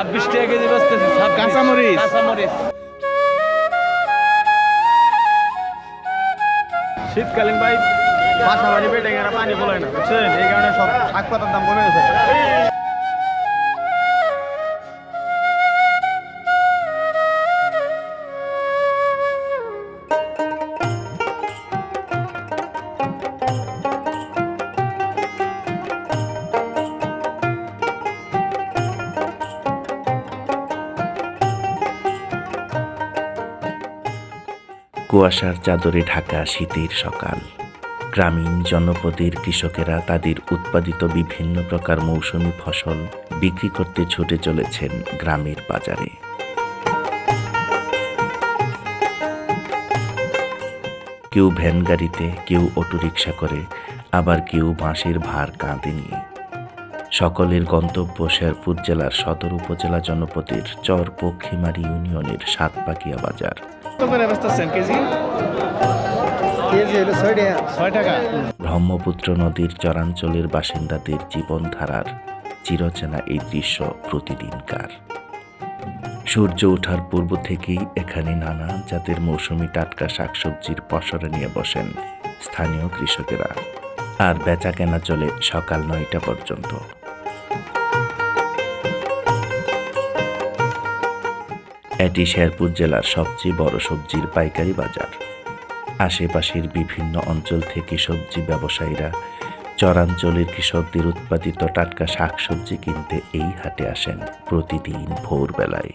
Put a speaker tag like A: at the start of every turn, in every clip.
A: ছাব্বিশ টাকা কেজি বেচতেছি।
B: কাঁচামরিচ?
A: কাঁচামরিচ
B: শীতকালীন ভাই বাসা বাড়ি পেটে গেলে পানি বলে না বুঝছেন এই কারণে সব শাক পাতার দাম কমে গেছে
C: কুয়াশার চাদরে ঢাকা শীতের সকাল। গ্রামীণ জনপদের কৃষকেরা তাদের উৎপাদিত বিভিন্ন প্রকার মৌসুমি ফসল বিক্রি করতে ছুটে চলেছেন গ্রামের বাজারে। কেউ ভ্যান গাড়িতে, কেউ অটোরিকশা করে, আবার কেউ বাঁশের ভার কাঁধে নিয়ে। সকলের গন্তব্য শেরপুর জেলার সদর উপজেলা জনপদের চর পক্ষিমারি ইউনিয়নের সাতপাকিয়া বাজার। ব্রহ্মপুত্র নদীর চরাঞ্চলের বাসিন্দাদের জীবনধারার চিরচেনা এই দৃশ্য প্রতিদিনকার। সূর্য ওঠার পূর্ব থেকেই এখানে নানা জাতের মৌসুমি টাটকা শাকসবজির পসরা নিয়ে বসেন স্থানীয় কৃষকেরা। আর বেচা কেনা চলে সকাল নয়টা পর্যন্ত। এটি শেরপুর জেলার সবচেয়ে বড় সবজির পাইকারি বাজার। আশেপাশের বিভিন্ন অঞ্চল থেকে সবজি ব্যবসায়ীরা চরাঞ্চলের কৃষকদের উৎপাদিত টাটকা শাকসবজি কিনতে এই হাটে আসেন প্রতিদিন ভোরবেলায়।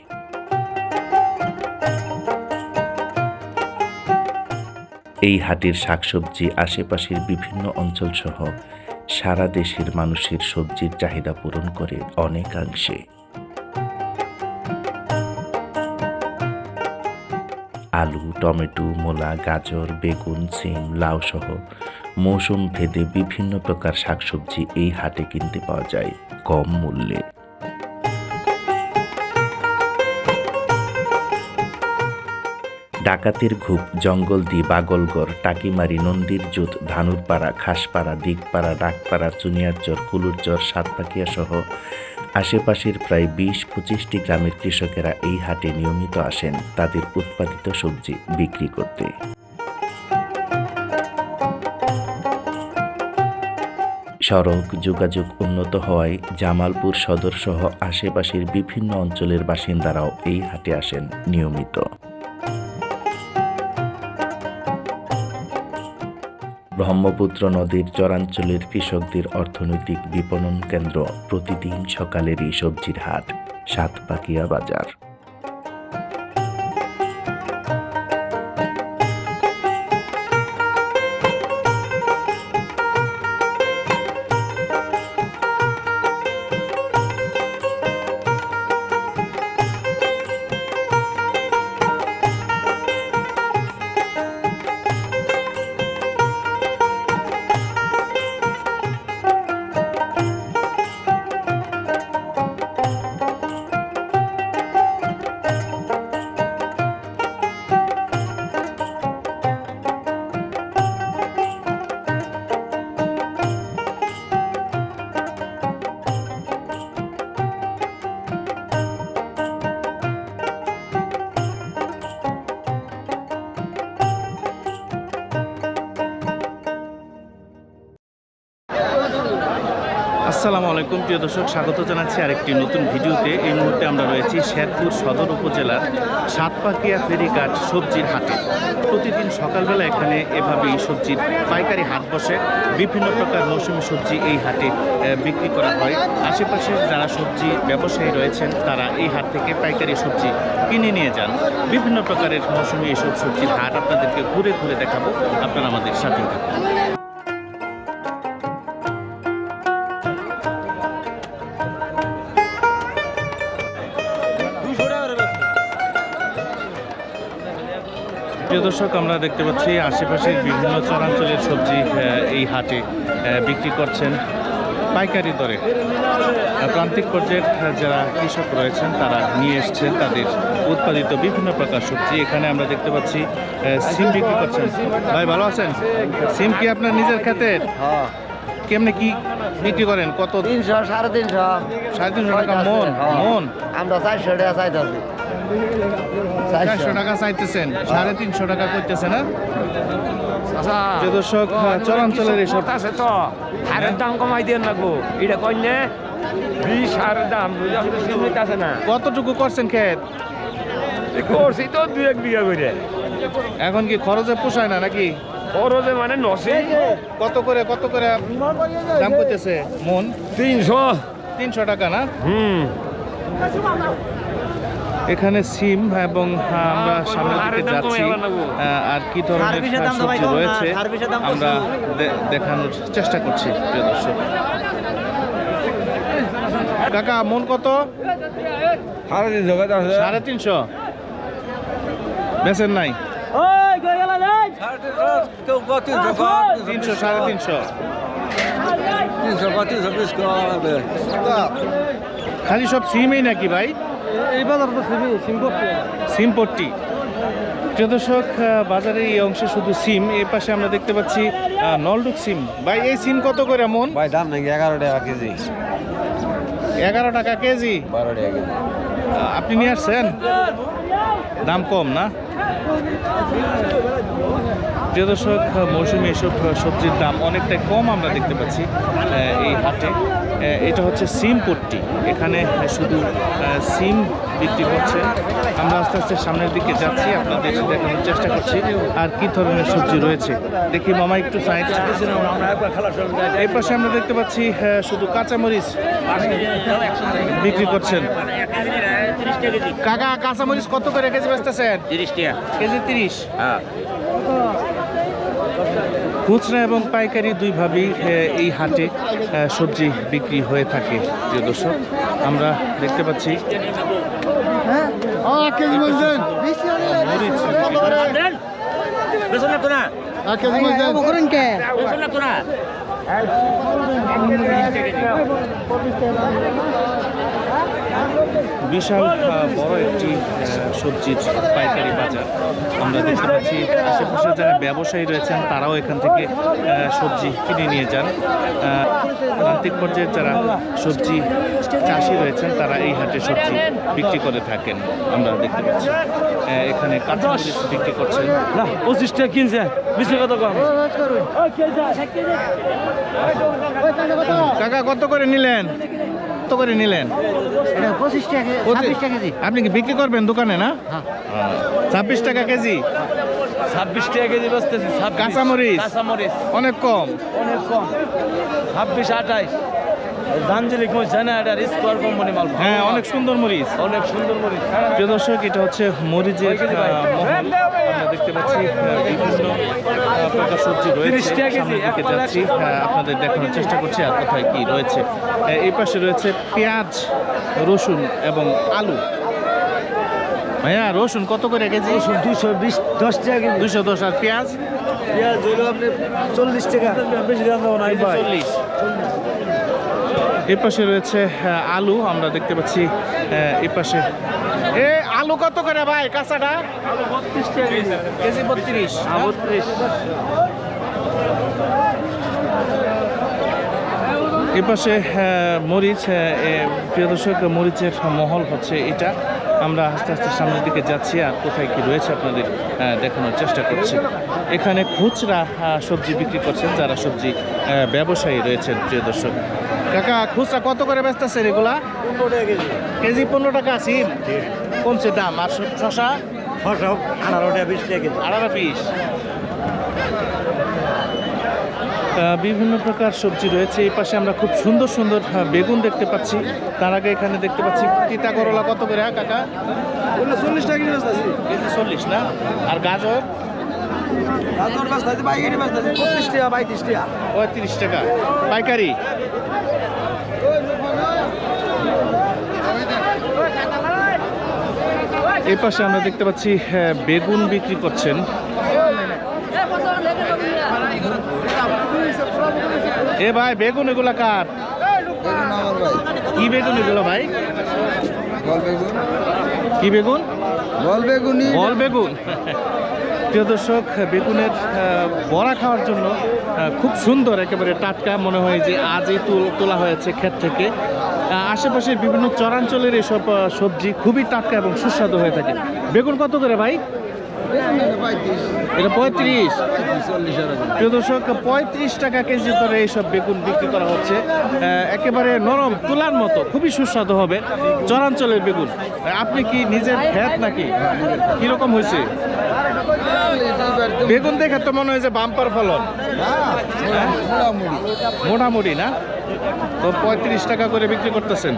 C: এই হাটের শাকসবজি আশেপাশের বিভিন্ন অঞ্চল সহ সারা দেশের মানুষের সবজির চাহিদা পূরণ করে অনেকাংশে। আলু, টমেটো, মূলা, গাজর, বেগুন, সিম, লাউ সহ মৌসুম ভেদে বিভিন্ন প্রকার শাকসবজি এই হাটে কিনতে পাওয়া যায় কম মূল্যে। ডাকাতের ঘুপ জঙ্গলদি বাগলগড়, টাকিমারি, নন্দীর জুত, ধানুরপাড়া, খাসপাড়া, দিগপাড়া ডাকপাড়া চুনিয়ারচর কুলুরচর সাতপাকিয়া সহ আশেপাশের প্রায় বিশ পঁচিশটি গ্রামের কৃষকেরা এই হাটে নিয়মিত আসেন তাদের উৎপাদিত সবজি বিক্রি করতে। সড়ক যোগাযোগ উন্নত হওয়ায় জামালপুর সদর সহ আশেপাশের বিভিন্ন অঞ্চলের বাসিন্দারাও এই হাটে আসেন নিয়মিত। ব্রহ্মপুত্র নদীর চরাঞ্চলের কৃষকদের অর্থনৈতিক বিপণন কেন্দ্র প্রতিদিন সকালেরই সবজির হাট সাতপাকিয়া বাজার।
B: আসসালামু আলাইকুম, প্রিয় দর্শক, স্বাগত জানাচ্ছি আরেকটি নতুন ভিডিওতে। এই মুহূর্তে আমরা রয়েছি শেরপুর সদর উপজেলার সাতপাকিয়া ফেরিঘাট সবজির হাটে। প্রতিদিন সকালবেলা এখানে এভাবেই সবজির পাইকারি হাট বসে। বিভিন্ন প্রকার মৌসুমি সবজি এই হাটে বিক্রি করা হয়। আশেপাশের যারা সবজি ব্যবসায়ী রয়েছেন, তারা এই হাট থেকে পাইকারি সবজি কিনে নিয়ে যান। বিভিন্ন প্রকারের মৌসুমি এইসব সবজির হাট আপনাদেরকে ঘুরে ঘুরে দেখাবো। আপনারা আমাদের সাথে থাকুন। দর্শক আমরা দেখতে পাচ্ছি আশেপাশের বিভিন্ন চরাঞ্চলের সবজি এই হাটে বিক্রি করছেন পাইকারি দরে। প্রান্তিক পর্যায়ের যারা কৃষক রয়েছেন তারা নিয়ে এসছেন তাদের উৎপাদিত বিভিন্ন প্রকার সবজি। এখানে আমরা দেখতে পাচ্ছি সিম বিক্রি করছেন। ভাই ভালো আছেন? সিম কি আপনার নিজের ক্ষেতের?
D: হ্যাঁ।
B: কেমনে কি বিক্রি করেন? কত?
D: তিনশো সাড়ে তিনশো।
B: সাড়ে তিনশো টাকা মন
D: হ্যাঁ।
B: মন?
D: আমরা চারশো টাকা চাইতেছি।
B: চারশো টাকা চাইতেছেন সাড়ে তিনশো টাকা করতেছে না যে দর্শক হ্যাঁ,
A: আছে তো? হারের দাম কমাই দিয়ে লাগবো। এটা বিশ হারের দাম আছে না।
B: কতটুকু করছেন ক্ষেত?
A: করছি তো দু এক বিঘা করে।
B: এখন কি খরচে পোষায় না নাকি?
A: খরচে মানে নসে।
B: কত করে কত করে দাম করতেছে মন?
A: তিনশো।
B: তিনশো টাকা না?
A: হুম।
B: এখানে সিম এবং হ্যাঁ, আমরা সামনের দিকে যাচ্ছি। আর কি ধরনের সবজি রয়েছে আমরা দেখানোর চেষ্টা করছি প্রিয় দর্শক। কাকা মন কত?
A: সাড়ে তিনশো
B: সাড়ে নাই? তিনশো সাড়ে তিনশো।
A: তিনশো
B: খালি সব সিমই নাকি ভাই?
D: এই বাজার তো সিবি সিম
B: সিম পট্টি। প্রিয় দর্শক আহ, বাজারের এই অংশে শুধু সিম এই পাশে আমরা দেখতে পাচ্ছি নলডুক সিম। ভাই এই সিম কত করে এমন?
A: ভাই দাম নাকি এগারো টাকা কেজি।
B: এগারো টাকা কেজি?
A: বারো টাকা কেজি।
B: আপনি নিয়ে আসছেন? দাম কম না? প্রিয় দর্শক মৌসুমি এসব সবজির দাম অনেকটাই কম আমরা দেখতে পাচ্ছি এই হাটে। এটা হচ্ছে সিম পট্টি। এখানে শুধু সিম বিক্রি করছে আমরা আস্তে আস্তে সামনের দিকে যাচ্ছি আপনাদের দেখানোর চেষ্টা করছি। আর কি ধরনের সবজি রয়েছে? দেখি মামা একটু সাইড এই পাশে আমরা দেখতে পাচ্ছি শুধু কাঁচামরিচ বিক্রি করছেন। কাকা কাঁচামরিচ কত করে? কেজি বেচতেছেন?
A: তিরিশ টাকা।
B: কেজি তিরিশ।
A: হ্যাঁ।
B: খুচরা এবং পাইকারি দুইভাবেই এই হাটে সবজি বিক্রি হয়ে থাকে প্রিয় দর্শক আমরা দেখতে পাচ্ছি মরিচ বিশাল বড় একটি সবজির পাইকারি বাজার। আমরা দেখতে পাচ্ছি আশেপাশে যারা ব্যবসায়ী রয়েছেন তারাও এখান থেকে আহ, সবজি কিনে নিয়ে যান। আহ, প্রান্তিক পর্যায়ে যারা সবজি চাষি রয়েছেন তারা এই হাটে সবজি বিক্রি করে থাকেন আমরা দেখতে পাচ্ছি। আহ, এখানে কাঁচামরিচ বিক্রি করছেন।
A: না পঁচিশ টাকা কিনছে বিশের কত কম?
B: কাকা কত করে নিলেন? কত করে নিলেন?
D: পঁচিশ টাকা ছাব্বিশ টাকা কেজি।
B: আপনি কি বিক্রি করবেন দোকানে না? ছাব্বিশ টাকা কেজি?
A: ছাব্বিশ টাকা কেজি বসতেছি
B: কাঁচামরিচ?
A: কাঁচামরিচ।
B: অনেক কম।
A: অনেক কম। ছাব্বিশ আঠাইশ দাঞ্জলিক মরিচ জানা এটা স্কোয়ার কোম্পানি মাল
B: হ্যাঁ অনেক সুন্দর মরিচ।
A: অনেক সুন্দর মরিচ।
B: প্রিয় দর্শক এটা হচ্ছে মরিচের আমরা দেখতে পাচ্ছি বিভিন্ন প্রকার সবজি রয়েছে। দিকে যাচ্ছি। আপনাদের দেখানোর চেষ্টা করছি আর কোথায় কি রয়েছে। এই পাশে রয়েছে পেঁয়াজ রসুন এবং আলু। ভাইয়া রসুন কত করে কেজি?
D: রসুন দুশো বিশ দশ টাকা কেজি।
B: দুশো দশ আর পেঁয়াজ?
D: পেঁয়াজ হইল আপনি চল্লিশ টাকা। বেশি দাম দেবো না ভাই
B: চল্লিশ। এই পাশে রয়েছে আলু আমরা দেখতে পাচ্ছি এই পাশে। এ আলু কত করে ভাই কাঁচাটা? কেজি বত্রিশ। বত্রিশ। এই পাশে মরিচ এ, প্রিয় দর্শক মরিচের মহল হচ্ছে এটা। আমরা আস্তে আস্তে সামনের দিকে যাচ্ছি আর কোথায় কি রয়েছে আপনাদের দেখানোর চেষ্টা করছি। এখানে খুচরা সবজি বিক্রি করছেন যারা সবজি ব্যবসায়ী রয়েছেন প্রিয় দর্শক। কাকা খুচরা কত করে বেচতেছেন এগুলা?
D: কেজি
B: কেজি পনেরো টাকা সিম। কমছে দাম। আর শশা?
D: ছশো আঠারো টাকা বিশ টাকা কেজি।
B: আঠারো পিস বিভিন্ন প্রকার সবজি রয়েছে। এই পাশে আমরা খুব সুন্দর সুন্দর বেগুন দেখতে পাচ্ছি। তার আগে এখানে দেখতে পাচ্ছি তিতা করলা কত করে হ্যাঁ, কাকা?
D: চল্লিশ টাকা কেজি
B: চল্লিশ না? আর গাজর?
D: গাজর টাকা পঁয়ত্রিশ টাকা।
B: পঁয়ত্রিশ টাকা। পাইকারি? এই পাশে আমরা দেখতে পাচ্ছি বেগুন বিক্রি করছেন। এ ভাই, বেগুন এগুলা কার? কি বেগুন এগুলো ভাই? কি বেগুন?
D: বল বেগুনি।
B: বল বেগুন প্রিয় দর্শক, বেগুনের বড়া খাওয়ার জন্য খুব সুন্দর একেবারে টাটকা, মনে হয় যে আজই তুল- হয়েছে ক্ষেত থেকে। আশেপাশের বিভিন্ন চরাঞ্চলের এসব সবজি খুবই টাটকা এবং সুস্বাদু হয়ে থাকে। বেগুন কত করে ভাই? এটা পঁয়ত্রিশ। প্রিয় দর্শক পঁয়ত্রিশ টাকা কেজি দরে এইসব বেগুন বিক্রি করা হচ্ছে। একেবারে নরম তুলার মতো খুবই সুস্বাদু হবে চরাঞ্চলের বেগুন। আপনি কি নিজের খ্যাত নাকি? কীরকম হয়েছে? বেগুন দেখে তো মনে হয় যে বাম্পার ফলন? মোটামুটি না? তো পঁয়ত্রিশ টাকা করে বিক্রি করতেছেন।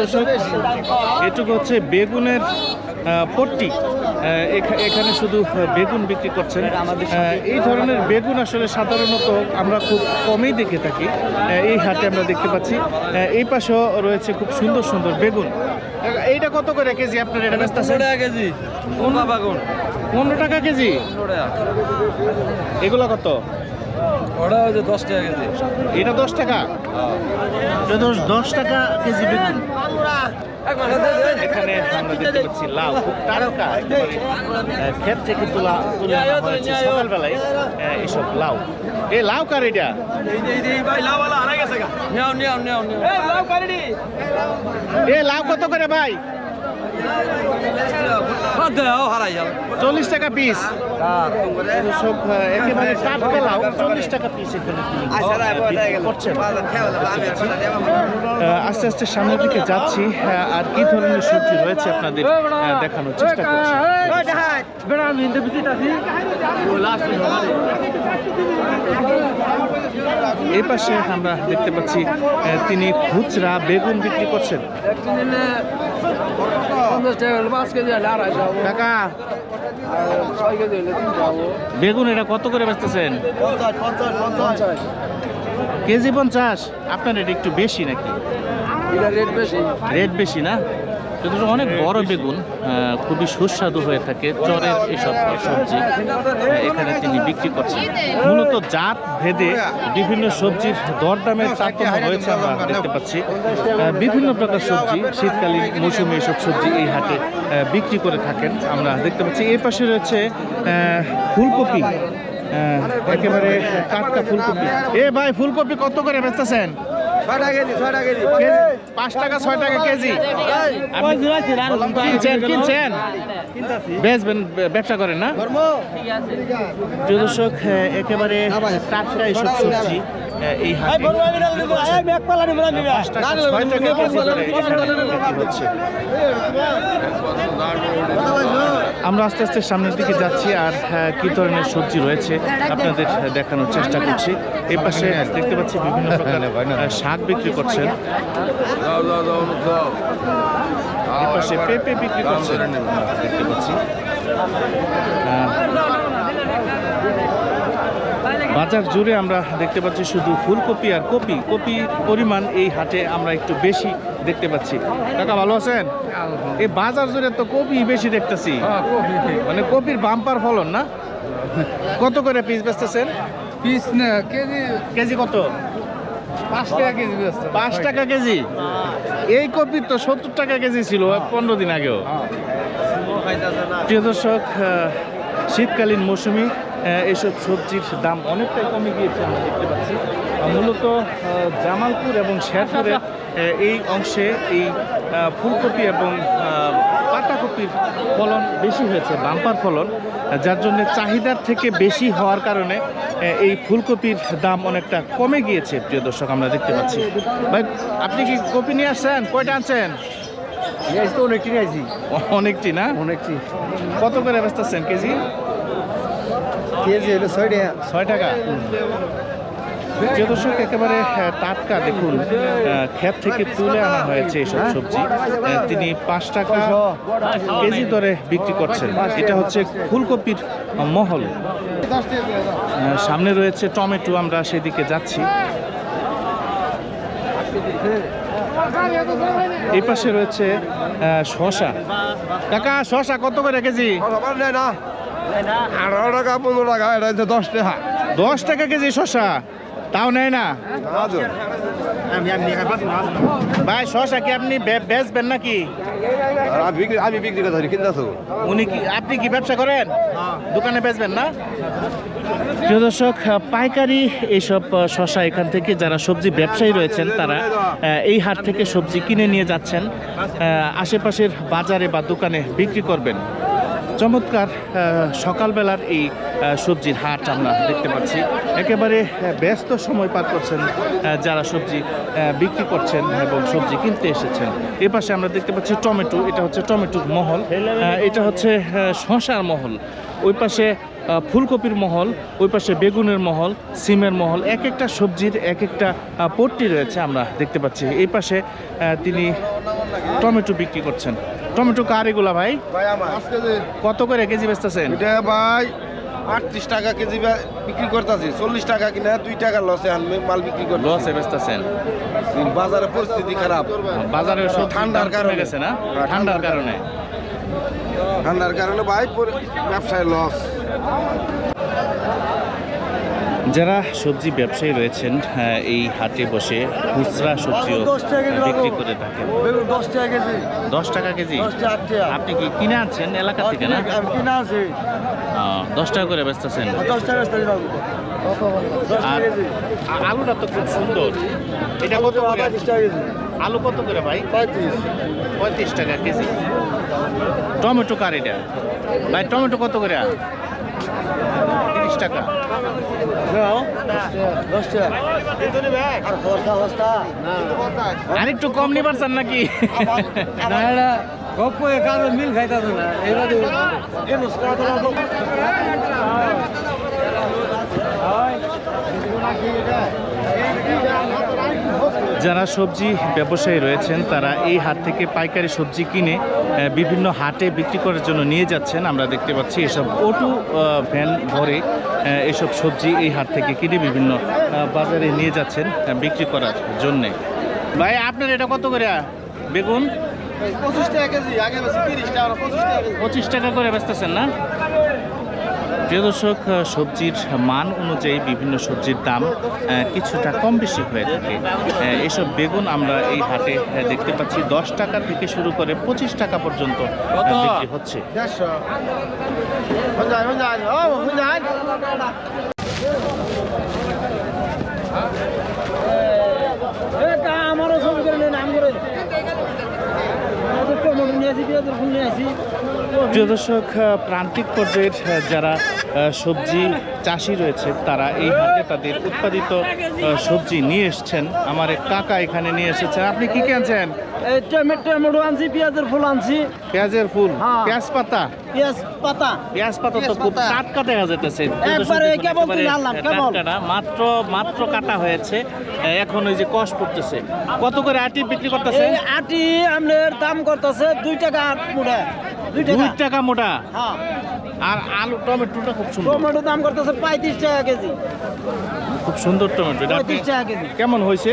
B: দর্শক এটুকু হচ্ছে বেগুনের পট্টি। এখানে শুধু বেগুন বিক্রি করছেন। এই ধরনের বেগুন আসলে সাধারণত আমরা খুব কমই দেখে থাকি। এই হাটে আমরা দেখতে পাচ্ছি। এই পাশেও রয়েছে খুব সুন্দর সুন্দর বেগুন। এইটা কত করে কেজি আপনার এটা
D: টাকা কেজি।
B: পনেরো টাকা কেজি? এগুলো কত?
D: ওটা হচ্ছে দশ টাকা কেজি।
B: এটা দশ টাকা? এটা দশ দশ টাকা কেজি বেগুন। এখানে আমরা দেখতে পাচ্ছি লাউ। খুব টাটকা ক্ষেত থেকে তোলা তুলে আনা হয়েছে সকালবেলায়। এইসব লাউ। এ লাউ কার এটা?
D: নেও নেও নেও নেও।
B: এ লাউ কত করে ভাই? চল্লিশ টাকা পিস সব আহ, একেবারে টাটকা লাউ চল্লিশ টাকা পিস আহ, আহ, আস্তে আস্তে সামনের দিকে যাচ্ছি। আর কি ধরনের সবজি রয়েছে আপনাদের দেখানোর চেষ্টা করছি। এই পাশে আমরা দেখতে পাচ্ছি তিনি খুচরা বেগুন বিক্রি করছেন। বেগুন এটা কত করে বেচতেছেন? কেজি পঞ্চাশ। আপনার রেট একটু বেশি নাকি?
D: রেট বেশি।
B: রেট বেশি না? কিন্তু অনেক বড় বেগুন খুবই সুস্বাদু হয়ে থাকে, চরের এসব সবজি এখানে তিনি বিক্রি করছেন। মূলত জাত ভেদে বিভিন্ন সবজির দরদামের তারতম্য রয়েছে আমরা দেখতে পাচ্ছি। বিভিন্ন প্রকার সবজি, শীতকালীন মৌসুমে এসব সবজি এই হাটে বিক্রি করে থাকেন আমরা দেখতে পাচ্ছি। এই পাশে রয়েছে ফুলকপি একেবারে টাটকা ফুলকপি। এ ভাই, ফুলকপি কত করে বেচতেছেন?
D: ছয়টা কেজি ছয়টা কেজি।
B: কেজি পাঁচ টাকা ছয় টাকা কেজি। আপনি কিনছেন কিনছেন? বেচবেন ব্যবসা করেন না? দর্শক একেবারে এইসব সবজি। এই হাটে হচ্ছে। আমরা আস্তে আস্তে সামনের দিকে যাচ্ছি আর আহ, কি ধরনের সবজি রয়েছে আপনাদের দেখানোর চেষ্টা করছি। এই পাশে দেখতে পাচ্ছি বিভিন্ন প্রকার আহ, শাক বিক্রি করছেন। পাশে পেঁপে বিক্রি করছেন। দেখতে পাচ্ছি। বাজার জুড়ে আমরা দেখতে পাচ্ছি শুধু ফুলকপি আর কপি। কপি পরিমাণ এই হাটে আমরা একটু বেশি দেখতে পাচ্ছি। কাকা ভালো আছেন? এই বাজার জুড়ে তো কপি বেশি দেখতেছি। মানে কপির বাম্পার ফলন না? কত করে পিস বেচতেছেন?
D: পিস না কেজি
B: কেজি কত?
D: পাঁচ টাকা কেজি
B: পাঁচ টাকা কেজি? এই কপি তো সত্তর টাকা কেজি ছিল পনেরো দিন আগেও। প্রিয় দর্শক শীতকালীন মৌসুমি এইসব সবজির দাম অনেকটাই কমে গিয়েছে আমরা দেখতে পাচ্ছি। মূলত জামালপুর এবং শেরপুরের এই অংশে এই ফুলকপি এবং পাতাকপির ফলন বেশি হয়েছে বাম্পার ফলন যার জন্য চাহিদার থেকে বেশি হওয়ার কারণে এই ফুলকপির দাম অনেকটা কমে গিয়েছে প্রিয় দর্শক আমরা দেখতে পাচ্ছি। ভাই আপনি কি কপি নিয়ে আসছেন? কয়টা আনছেন? অনেকটি না?
D: অনেকটি।
B: কত করে বেচতেছেন কেজি?
D: কেজি হলো ছয় টাকা
B: ছয় টাকা প্রিয় দর্শক একেবারে টাটকা দেখুন ক্ষেত থেকে তুলে আনা হয়েছে এইসব সবজি তিনি পাঁচ টাকা কেজি দরে বিক্রি করছেন এটা হচ্ছে ফুলকপির মহল সামনে রয়েছে টমেটো আমরা সেদিকে যাচ্ছি এই পাশে রয়েছে শশা কাকা শশা কত করে কেজি
D: না আঠারো টাকা পনেরো টাকা এটা হচ্ছে দশ টাকা।
B: দশ টাকা কেজি শশা তাও নেয় না? ভাই শশা কি আপনি বে- বেচবেন নাকি?
E: আমি বিক্রি আমি বিক্রি করতে কিনতে
B: উনি কি আপনি কি ব্যবসা করেন? দোকানে বেচবেন না? প্রিয় দর্শক পাইকারি এইসব শশা এখান থেকে যারা সবজি ব্যবসায়ী রয়েছেন তারা এই হাট থেকে সবজি কিনে নিয়ে যাচ্ছেন। আশেপাশের বাজারে বা দোকানে বিক্রি করবেন। চমৎকার সকালবেলার এই সবজির হাট আমরা দেখতে পাচ্ছি। একেবারে ব্যস্ত সময় পার করছেন যারা সবজি বিক্রি করছেন এবং সবজি কিনতে এসেছেন। এ পাশে আমরা দেখতে পাচ্ছি টমেটো, এটা হচ্ছে টমেটোর মহল। এটা হচ্ছে শশার মহল। ওই পাশে ফুলকপির মহল ওই পাশে বেগুনের মহল সিমের মহল এক একটা সবজির এক একটা পট্টি রয়েছে আমরা দেখতে পাচ্ছি। এই পাশে তিনি টমেটো বিক্রি করছেন। টমেটো কার এগুলা ভাই? কত করে কেজি বেচতেছেন?
E: এটা ভাই আটত্রিশ টাকা কেজি বিক্রি করতেছি। চল্লিশ টাকা কিনা দুই টাকা লসে আনবে মাল বিক্রি করতে
B: লসে বেচতেছেন।
E: বাজারে পরিস্থিতি খারাপ।
B: বাজারে সব
E: ঠান্ডার কারণে।
B: গেছে না?
E: হ্যাঁ,
B: ঠান্ডার কারণে।
E: ঠান্ডার কারণে ভাই ব্যবসায় লস।
B: যারা সবজি ব্যবসায়ী রয়েছেন এই হাটে বসে খুচরা সবজিও বিক্রি করে থাকেন।
D: দশ টাকা কেজি।
B: দশ টাকা কেজি? আপনি কি কিনে আনছেন এলাকা থেকে না?
D: আছি
B: দশ টাকা করে বেচতেছেন।
D: দশ টাকা
B: আলুটা তো খুব সুন্দর। এটা কত আলু কত করে ভাই?
D: পঁয়ত্রিশ।
B: পঁয়ত্রিশ টাকা কেজি। টমেটো কার এটা? ভাই টমেটো কত করে? তিরিশ টাকা।
D: আর
B: একটু কম নিবার চান নাকি?
D: গপ্প কাজে মিল খাইতে না। এবারে
B: যারা সবজি ব্যবসায়ী রয়েছেন তারা এই হাট থেকে পাইকারি সবজি কিনে বিভিন্ন হাটে বিক্রি করার জন্য নিয়ে যাচ্ছেন। আমরা দেখতে পাচ্ছি এসব অটু ভ্যান ভরে এসব সবজি এই হাট থেকে কিনে বিভিন্ন বাজারে নিয়ে যাচ্ছেন বিক্রি করার জন্যে। ভাই আপনার এটা কত করে? বেগুন?
E: পঁচিশ টাকা কেজি আগে টাকা পঁচিশ টাকা
B: করে বেচতেছেন না? প্রিয় দর্শক সবজির মান অনুযায়ী বিভিন্ন সবজির দাম কিছুটা কম বেশি হয়ে থাকে। এইসব এসব বেগুন আমরা এই হাটে দেখতে পাচ্ছি দশ টাকা থেকে শুরু করে পঁচিশ টাকা পর্যন্ত বিক্রি হচ্ছে
E: দেড়শো পঞ্চাশ পঞ্চাশ ও পঞ্চাশ
D: আমারও ছবি করে নেন আম করে টমেটো নিয়ে আসি পেঁয়াজের ফুল নিয়ে আসি
B: প্রিয় দর্শক প্রান্তিক পর্যায়ের যারা সবজি চাষি রয়েছে তারা এই হাটে তাদের উৎপাদিত সবজি নিয়ে এসছেন। আমার এক কাকা এখানে নিয়ে এসেছেন। আপনি কি কি আনছেন?
D: টমেটো আনছি পেঁয়াজের ফুল আনছি।
B: পেঁয়াজের ফুল?
D: হ্যাঁ।
B: পেঁয়াজ পাতা?
D: পেঁয়াজ পাতা।
B: পেঁয়াজ পাতা তো খুব টাটকা দেখা যেতেছে
D: একবারে কেবল আনলাম, কেবল।
B: মাত্র মাত্র কাটা হয়েছে। এখন ওই যে কষ পড়তেছে। কত করে আটি বিক্রি করতেছে?
D: আটি আমনের দাম করতেছে দুই টাকা আট মুড়া দুই টাকা।
B: মোটা।
D: হ্যাঁ।
B: আর আলু টমেটোটা খুব সুন্দর।
D: টমেটো দাম করতেছে পঁয়ত্রিশ টাকা কেজি।
B: খুব সুন্দর টমেটো
D: পঁয়ত্রিশ টাকা কেজি।
B: কেমন হয়েছে?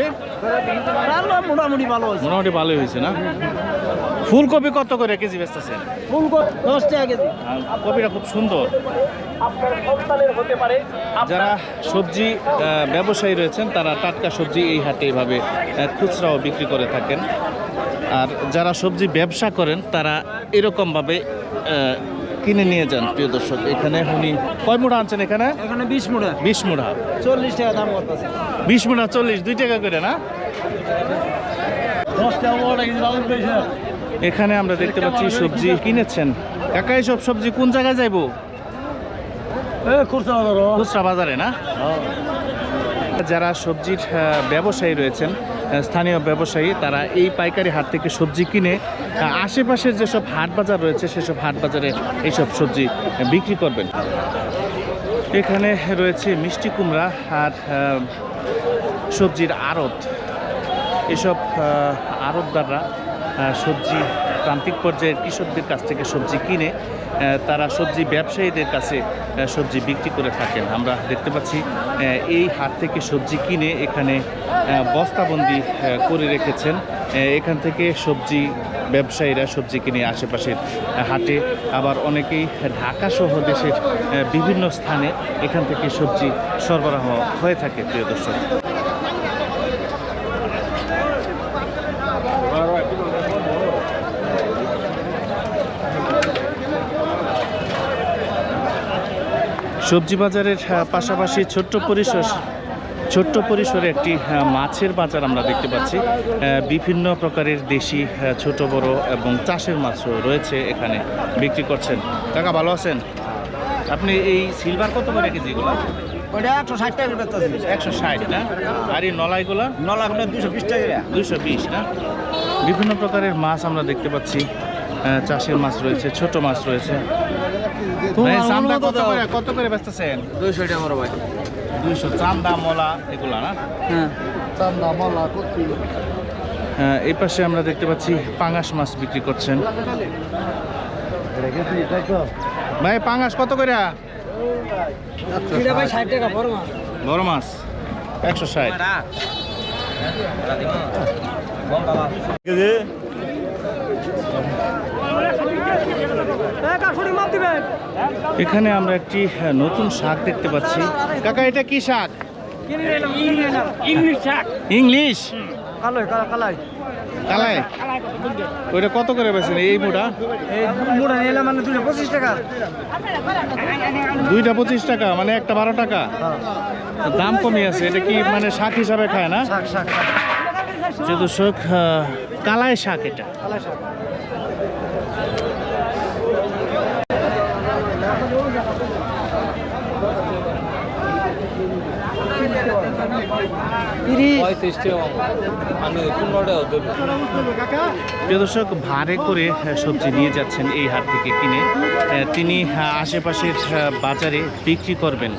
D: মোটামুটি ভালো হয়েছে।
B: মোটামুটি ভালোই হয়েছে না? ফুলকপি কত করে কেজি বেচতেছেন?
D: ফুলকপি দশ টাকা কেজি।
B: কপিটা খুব সুন্দর। যারা সবজি ব্যবসায়ী রয়েছেন তারা টাটকা সবজি এই হাটে এইভাবে খুচরাও বিক্রি করে থাকেন। আর যারা সবজি ব্যবসা করেন তারা এরকমভাবে কিনে নিয়ে যান প্রিয় দর্শক। এখানে উনি কয় মুড়া আনছেন এখানে?
D: এখানে বিশ মুড়া।
B: বিশ মুড়া।
D: চল্লিশ টাকা দাম করতেছে।
B: বিশ মুড়া চল্লিশ দুই টাকা করে না? এখানে আমরা দেখতে পাচ্ছি সবজি কিনেছেন। কাকা সব সবজি কোন জায়গায় যাইবো?
D: খুচরা
B: বাজারে। না? যারা সবজির ব্যবসায়ী রয়েছেন স্থানীয় ব্যবসায়ী, তারা এই পাইকারি হাট থেকে সবজি কিনে আশেপাশের যেসব হাট বাজার রয়েছে, সেসব হাট বাজারে এইসব সবজি বিক্রি করবেন। এখানে রয়েছে মিষ্টি কুমড়া আর সবজির আড়ত। এসব আড়তদাররা সবজি প্রান্তিক পর্যায়ের কৃষকদের কাছ থেকে সবজি কিনে তারা সবজি ব্যবসায়ীদের কাছে সবজি বিক্রি করে থাকেন। আমরা দেখতে পাচ্ছি এই হাট থেকে সবজি কিনে এখানে বস্তাবন্দি করে রেখেছেন। এখান থেকে সবজি ব্যবসায়ীরা সবজি কিনে আশেপাশের হাটে। আবার অনেকেই ঢাকা সহ দেশের বিভিন্ন স্থানে এখান থেকে সবজি সরবরাহ হয়ে থাকে, প্রিয় দর্শক। সবজি বাজারের পাশাপাশি ছোট্ট পরিসর ছোট্ট পরিসরে একটি আহ, মাছের বাজার আমরা দেখতে পাচ্ছি। বিভিন্ন প্রকারের দেশি আহ, ছোট বড় এবং চাষের মাছও রয়েছে এখানে বিক্রি করছেন। কাকা ভালো আছেন? আপনি এই সিলভার কত করে কেজিগুলো
D: ওটা একশো ষাট টাকা বেচতেছি।
B: একশো ষাট না? আর এই নলাইগুলো?
D: নলাগুলো দুশো বিশ টাকা
B: দুশো বিশ না? বিভিন্ন প্রকারের মাছ আমরা দেখতে পাচ্ছি। চাষের মাছ রয়েছে ছোট মাছ রয়েছে। চান্দা কত করে কত করে বেচতেছেন?
D: দুইশো টাকা বড় ভাই।
B: দুইশো চান্দা মলা এগুলা না?
D: হ্যাঁ। চান্দা মলা কচি।
B: হ্যাঁ, এই পাশে আমরা দেখতে পাচ্ছি পাঙাশ মাছ বিক্রি করছেন। ভাই পাঙাশ কত করে?
D: এটা ভাই ষাট টাকা বড় মাছ।
B: বড় মাছ একশো ষাট। এখানে আমরা একটি নতুন শাক দেখতে পাচ্ছি। কাকা এটা কি শাক?
A: ইংলিশ শাক।
B: ইংলিশ?
D: কালোই
B: ওইটা কত করে বেছেন এই
D: এই নিলাম মানে দুশো পঁচিশ টাকা।
B: দুইটা পঁচিশ টাকা মানে একটা বারো টাকা? দাম কমই আছে এটা কি মানে শাক হিসাবে খায় না?
D: শাক শাক শাক।
B: যে দর্শক কালাই শাক এটা।
D: কালাই শাক।
B: প্রিয় দর্শক ভাড়ে করে সবজি নিয়ে যাচ্ছেন এই হাট থেকে কিনে। তিনি আশেপাশের বাজারে বিক্রি করবেন।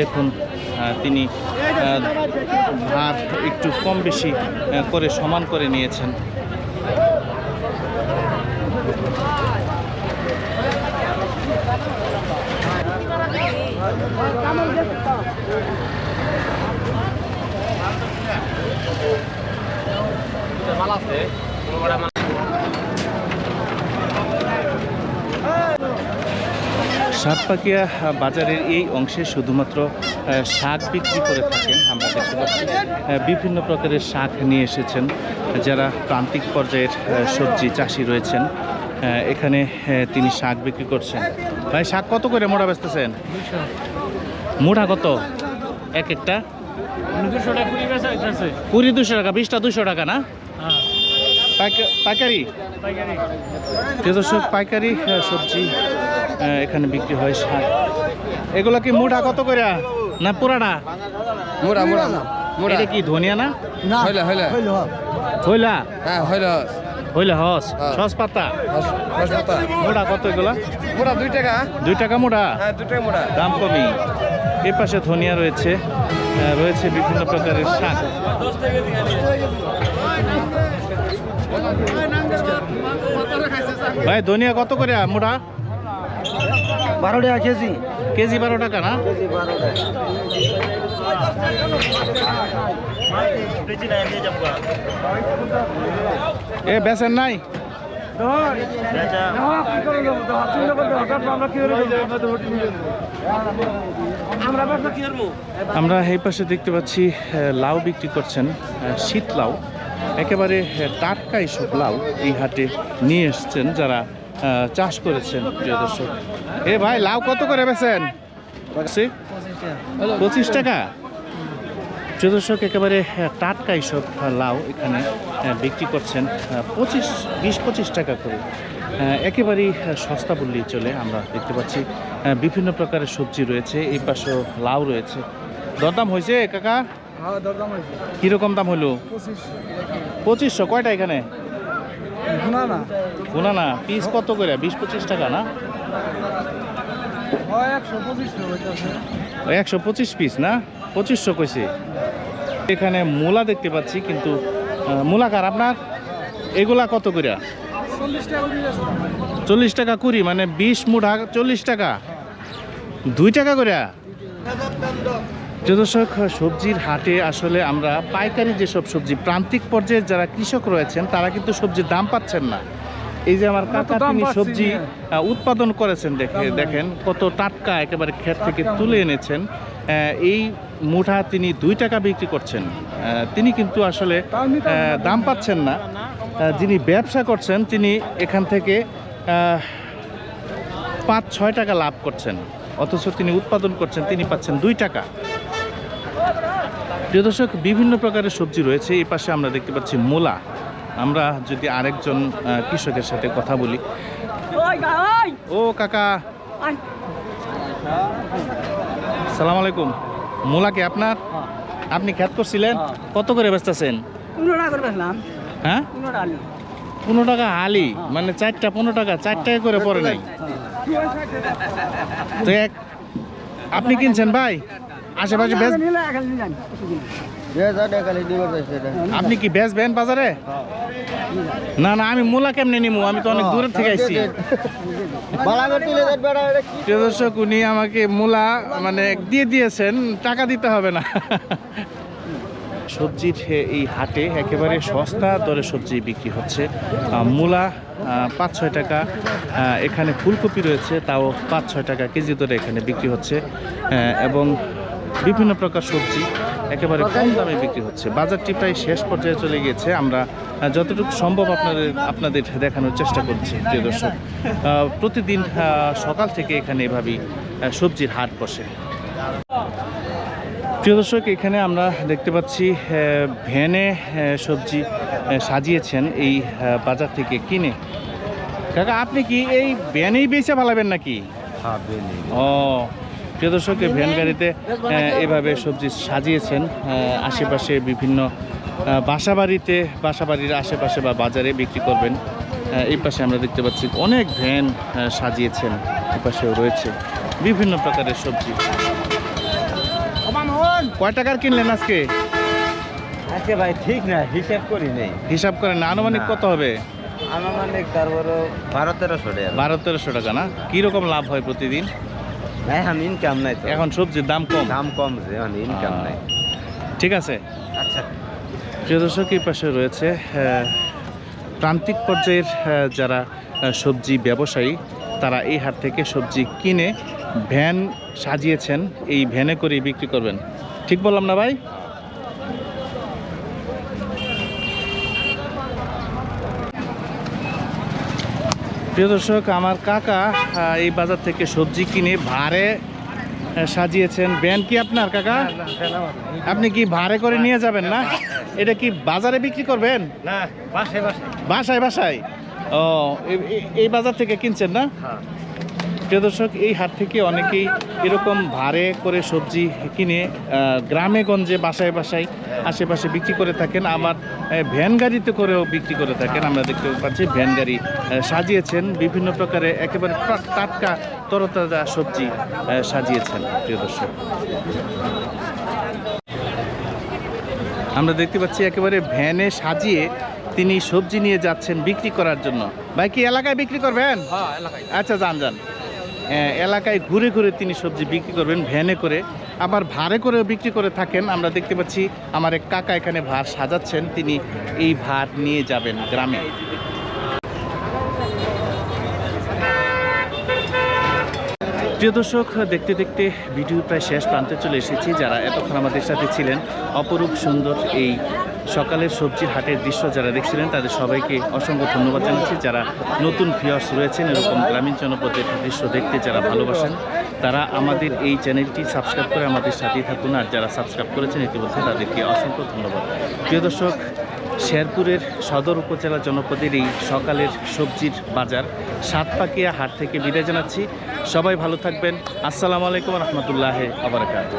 B: দেখুন তিনি ভার ভাত একটু কম বেশি করে সমান করে নিয়েছেন। সাতপাকিয়া বাজারের এই অংশে শুধুমাত্র শাক বিক্রি করে থাকেন আমরা দেখতে পাচ্ছি। বিভিন্ন প্রকারের শাক নিয়ে এসেছেন যারা প্রান্তিক পর্যায়ের সবজি চাষি রয়েছেন। এখানে তিনি শাক বিক্রি করছেন। ভাই শাক কত করে মোড়া বেচতেছেন? মোড়া কত? এক একটা? কুড়ি দুশো টাকা বিশটা দুশো টাকা না? পাইকারি? দর্শক পাইকারি সবজি এখানে বিক্রি হয় শাক এগুলা কি মুঠা কত করে? না পুরাটা
E: মোড়া মোড়া মোড়া।
B: এটা কি ধনিয়া না?
D: না
E: হইলে হইলে।
B: হইলা
E: হ্যাঁ হইলে
B: হইলা হস। সস পাতা? মোটা কত এগুলা?
E: মোড়া দুই টাকা।
B: দুই টাকা মোটা
E: হ্যাঁ দুই টাকা মোড়া।
B: দাম কমই। এর পাশে ধনিয়া রয়েছে রয়েছে বিভিন্ন প্রকারের শাক। ভাই ধনিয়া কত করে মোটা?
D: বারো টাকা কেজি।
B: কেজি বারো টাকা না?
D: কেজি বারো টাকা।
B: এ বেসেন নাই? আমরা এই পাশে দেখতে পাচ্ছি লাউ বিক্রি করছেন শীত লাউ একেবারে টাটকা এইসব লাউ এই হাটে নিয়ে এসছেন যারা চাষ করেছেন, প্রিয় দর্শক। এ ভাই, লাউ কত করে বেছেন পঁচিশ টাকা? প্রিয় একেবারে টাটকা এইসব লাউ এখানে বিক্রি করছেন পঁচিশ, বিশ পঁচিশ টাকা করে। একেবারেই সস্তা বললেই চলে আমরা দেখতে পাচ্ছি বিভিন্ন প্রকারের সবজি রয়েছে এই পাশেও লাউ রয়েছে। দরদাম হয়েছে কাকা?
D: হ্যাঁ
B: কীরকম দাম হলো?
D: পঁচিশ
B: পঁচিশশো কয়টা এখানে?
D: শোনা না
B: না পিস কত করে? বিশ পঁচিশ টাকা না?
D: হয় একশো পঁচিশ
B: পিস না? পঁচিশশো কইছে। এখানে মূলা দেখতে পাচ্ছি কিন্তু মূলা কার আপনার? এগুলা কত করে
D: চল্লিশ টাকা
B: কুড়ি মানে বিশ মুঠ চল্লিশ টাকা। দুই টাকা করে? যদর্শক দর্শক, সবজির হাটে আসলে আমরা পাইকারি যেসব সবজি, প্রান্তিক পর্যায়ে যারা কৃষক রয়েছেন, তারা কিন্তু সবজির দাম পাচ্ছেন না। এই যে আমার কাকা তিনি সবজি উৎপাদন করেছেন দেখে দেখেন কত টাটকা একেবারে ক্ষেত থেকে তুলে এনেছেন। এই মুঠা তিনি দুই টাকা বিক্রি করছেন। তিনি কিন্তু আসলে দাম পাচ্ছেন না। যিনি ব্যবসা করছেন তিনি এখান থেকে আহ, পাঁচ ছয় টাকা লাভ করছেন। অথচ তিনি উৎপাদন করছেন তিনি পাচ্ছেন দুই টাকা। প্রিয় দর্শক বিভিন্ন প্রকারের সবজি রয়েছে। এই পাশে আমরা দেখতে পাচ্ছি মূলা। আমরা যদি আরেকজন কৃষকের সাথে কথা বলি। ও কাকা! সালাম আলাইকুম। মূলা কি আপনার? আপনি খ্যাত করছিলেন? কত করে বেচতেছেন?
D: পনেরো টাকা
B: হ্যাঁ?
D: পনেরো টাকা
B: আলি? মানে চারটা পনেরো টাকা চার টাকা করে পড়ে নাই। তো এক আপনি কিনছেন ভাই? আশেপাশে আপনি কি বেচবেন বাজারে? না না আমি মূলা কেমনে নিমু? আমি তো অনেক দূরের থেকে আসছি প্রিয় দর্শক উনি আমাকে মূলা মানে দিয়ে দিয়েছেন টাকা দিতে হবে না। সবজির এই হাটে একেবারে সস্তা দরে সবজি বিক্রি হচ্ছে মূলা পাঁচ ছয় টাকা এখানে ফুলকপি রয়েছে তাও পাঁচ ছয় টাকা কেজি দরে এখানে বিক্রি হচ্ছে এবং বিভিন্ন প্রকার সবজি একেবারে কম দামে বিক্রি হচ্ছে। বাজারটি প্রায় শেষ পর্যায়ে চলে গিয়েছে। আমরা যতটুকু সম্ভব আপনাদের আপনাদের দেখানোর চেষ্টা করছি প্রিয় দর্শক। প্রতিদিন সকাল থেকে এখানে এভাবেই সবজির হাট বসে। প্রিয় দর্শক এখানে আমরা দেখতে পাচ্ছি ভ্যানে সবজি সাজিয়েছেন এই বাজার থেকে কিনে। কাকা আপনি কি এই ভ্যানেই বেচে ফালাবেন নাকি? ও প্রিয় দর্শক এই ভ্যান গাড়িতে এভাবে সবজি সাজিয়েছেন আশেপাশে বিভিন্ন আহ, বাসাবাড়িতে বাসাবাড়ির আশেপাশে বা বাজারে বিক্রি করবেন। এই পাশে আমরা দেখতে পাচ্ছি অনেক ভ্যান সাজিয়েছেন এই পাশেও রয়েছে বিভিন্ন প্রকারের সবজি। কয় টাকার কিনলেন আজকে?
A: আজকে ভাই ঠিক না হিসাব করি নেই।
B: হিসাব করেন না আনুমানিক কত হবে?
A: আনুমানিক তারপরে বারো তেরোশো টাকা।
B: বারো তেরোশো টাকা না? কীরকম লাভ হয় প্রতিদিন?
A: এখন ইনকাম নাই তো।
B: এখন সবজির দাম কম।
A: দাম কম যে এখন ইনকাম নাই।
B: ঠিক আছে।
A: আচ্ছা।
B: প্রিয় দর্শক এই পাশে রয়েছে প্রান্তিক পর্যায়ের যারা সবজি ব্যবসায়ী তারা এই হাট থেকে সবজি কিনে ভ্যান সাজিয়েছেন। এই ভ্যানে করে বিক্রি করবেন। ঠিক বললাম না ভাই? প্রিয় দর্শক আমার কাকা এই বাজার থেকে সবজি কিনে ভাড়ে সাজিয়েছেন। ব্যান কি আপনার কাকা? আপনি কি ভাড়ে করে নিয়ে যাবেন না? এটা কি বাজারে বিক্রি করবেন?
A: না বাসে বাসে
B: বাসায় বাসায়? ও এই বাজার থেকে কিনছেন না? প্রিয় দর্শক এই হাট থেকে অনেকেই এরকম ভাড়ে করে সবজি কিনে গ্রামে গঞ্জে বাসায় বাসায় আশেপাশে বিক্রি করে থাকেন। আবার ভ্যান গাড়িতে করেও বিক্রি করে থাকেন। আমরা দেখতে পাচ্ছি ভ্যান গাড়ি সাজিয়েছেন। বিভিন্ন প্রকারে একেবারে টাটকা তরতাজা সবজি সাজিয়েছেন প্রিয় দর্শক। আমরা দেখতে পাচ্ছি একেবারে ভ্যানে সাজিয়ে তিনি সবজি নিয়ে যাচ্ছেন বিক্রি করার জন্য। ভাই কি এলাকায় বিক্রি করবেন আচ্ছা যান যান। হ্যাঁ, এলাকায় ঘুরে ঘুরে তিনি সবজি বিক্রি করবেন, ভ্যানে করে। আবার ভাড়ে করেও বিক্রি করে থাকেন। আমরা দেখতে পাচ্ছি আমার এক কাকা এখানে ভার সাজাচ্ছেন। তিনি এই ভার নিয়ে যাবেন গ্রামে। প্রিয় দর্শক, দেখতে দেখতে ভিডিও প্রায় শেষ প্রান্তে চলে এসেছি। যারা এতক্ষণ আমাদের সাথে ছিলেন, অপরূপ সুন্দর এই সকালের সবজির হাটের দৃশ্য যারা দেখছিলেন, তাদের সবাইকে অসংখ্য ধন্যবাদ জানাচ্ছি। যারা নতুন ভিউয়ার্স রয়েছেন, এরকম গ্রামীণ জনপদের দৃশ্য দেখতে যারা ভালোবাসেন, তারা আমাদের এই চ্যানেলটি সাবস্ক্রাইব করে আমাদের সাথেই থাকুন। আর যারা সাবস্ক্রাইব করেছেন, ইতিমধ্যে তাদেরকে অসংখ্য ধন্যবাদ। প্রিয় দর্শক, শেরপুরের সদর উপজেলা জনপদের এই সকালের সবজির বাজার সাতপাকিয়া হাট থেকে বিদায় জানাচ্ছি। সবাই ভালো থাকবেন। আসসালামু আলাইকুম রহমতুল্লাহ আবরাকাত